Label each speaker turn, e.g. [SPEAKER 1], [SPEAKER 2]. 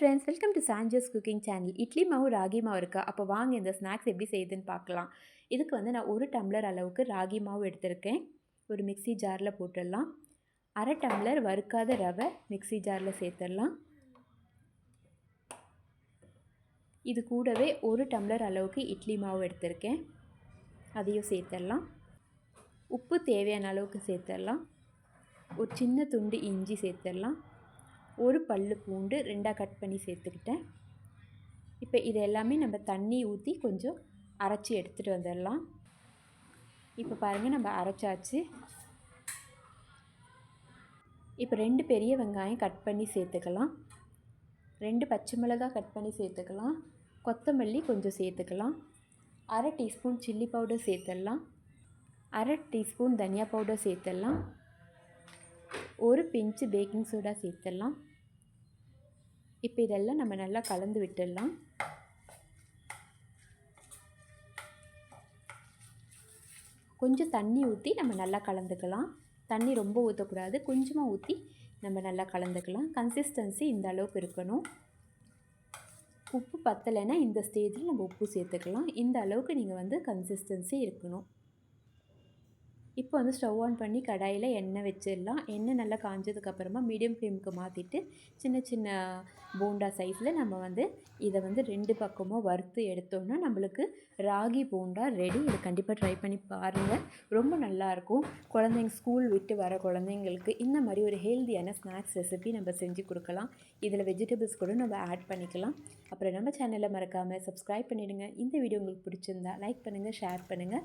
[SPEAKER 1] Friends welcome to சாஞ்சஸ் cooking channel idli மாவு ராகி மாவு இருக்கா? அப்போ வாங்க இந்த ஸ்நாக்ஸ் எப்படி செய்யுதுன்னு பார்க்கலாம். இதுக்கு வந்து நான் ஒரு டம்ளர் அளவுக்கு ராகி மாவு எடுத்திருக்கேன். ஒரு மிக்ஸி ஜாரில் போட்டுடலாம். அரை டம்ளர் வறுக்காத ரவை மிக்ஸி ஜாரில் சேர்த்துடலாம். இது கூடவே ஒரு டம்ளர் அளவுக்கு இட்லி மாவு எடுத்திருக்கேன். அதையும் சேர்த்துடலாம். உப்பு தேவையான அளவுக்கு சேர்த்துடலாம். ஒரு சின்ன துண்டு இஞ்சி சேர்த்துடலாம். ஒரு பல் பூண்டு ரெண்டாக கட் பண்ணி சேர்த்துக்கிட்டேன். இப்போ இது எல்லாமே நம்ம தண்ணி ஊற்றி கொஞ்சம் அரைச்சி எடுத்துகிட்டு வந்துடலாம். இப்போ பாருங்கள் நம்ம அரைச்சாச்சு. இப்போ ரெண்டு பெரிய வெங்காயம் கட் பண்ணி சேர்த்துக்கலாம். ரெண்டு பச்சை மிளகாய் கட் பண்ணி சேர்த்துக்கலாம். கொத்தமல்லி கொஞ்சம் சேர்த்துக்கலாம். அரை டீஸ்பூன் சில்லி பவுடர் சேர்த்துடலாம். அரை டீஸ்பூன் தனியா பவுடர் சேர்த்துடலாம். ஒரு பிஞ்சு பேக்கிங் சோடா சேர்த்துடலாம். இப்போ இதெல்லாம் நம்ம நல்லா கலந்து விட்டுடலாம். கொஞ்சம் தண்ணி ஊற்றி நம்ம நல்லா கலந்துக்கலாம். தண்ணி ரொம்ப ஊற்றக்கூடாது கொஞ்சமாக ஊற்றி நம்ம நல்லா கலந்துக்கலாம். கன்சிஸ்டன்சி இந்த அளவுக்கு இருக்கணும். உப்பு பத்தலைன்னா இந்த ஸ்டேஜில் நம்ம உப்பு சேர்த்துக்கலாம். இந்த அளவுக்கு நீங்கள் வந்து கன்சிஸ்டன்சி இருக்கணும். இப்போ வந்து ஸ்டவ் ஆன் பண்ணி கடாயில் எண்ணெய் வச்சிடலாம். எண்ணெய் நல்லா காஞ்சதுக்கப்புறமா மீடியம் ஃப்ளேமுக்கு மாற்றிட்டு சின்ன சின்ன போண்டா சைஸில் நம்ம வந்து இதை வந்து ரெண்டு பக்கமும் வறுத்து எடுத்தோம்னா நம்மளுக்கு ராகி போண்டா ரெடி இதை கண்டிப்பாக ட்ரை பண்ணி பாருங்கள் ரொம்ப நல்லாயிருக்கும் குழந்தைங்க ஸ்கூல் விட்டு வர குழந்தைங்களுக்கு இந்த மாதிரி ஒரு ஹெல்த்தியான ஸ்நாக்ஸ் ரெசிபி நம்ம செஞ்சு கொடுக்கலாம். இதில் வெஜிடபிள்ஸ் கூட நம்ம ஆட் பண்ணிக்கலாம். அப்புறம் நம்ம சேனலை மறக்காமல் சப்ஸ்கிரைப் பண்ணிவிடுங்க இந்த வீடியோ உங்களுக்கு பிடிச்சிருந்தா லைக் பண்ணுங்கள் ஷேர் பண்ணுங்கள்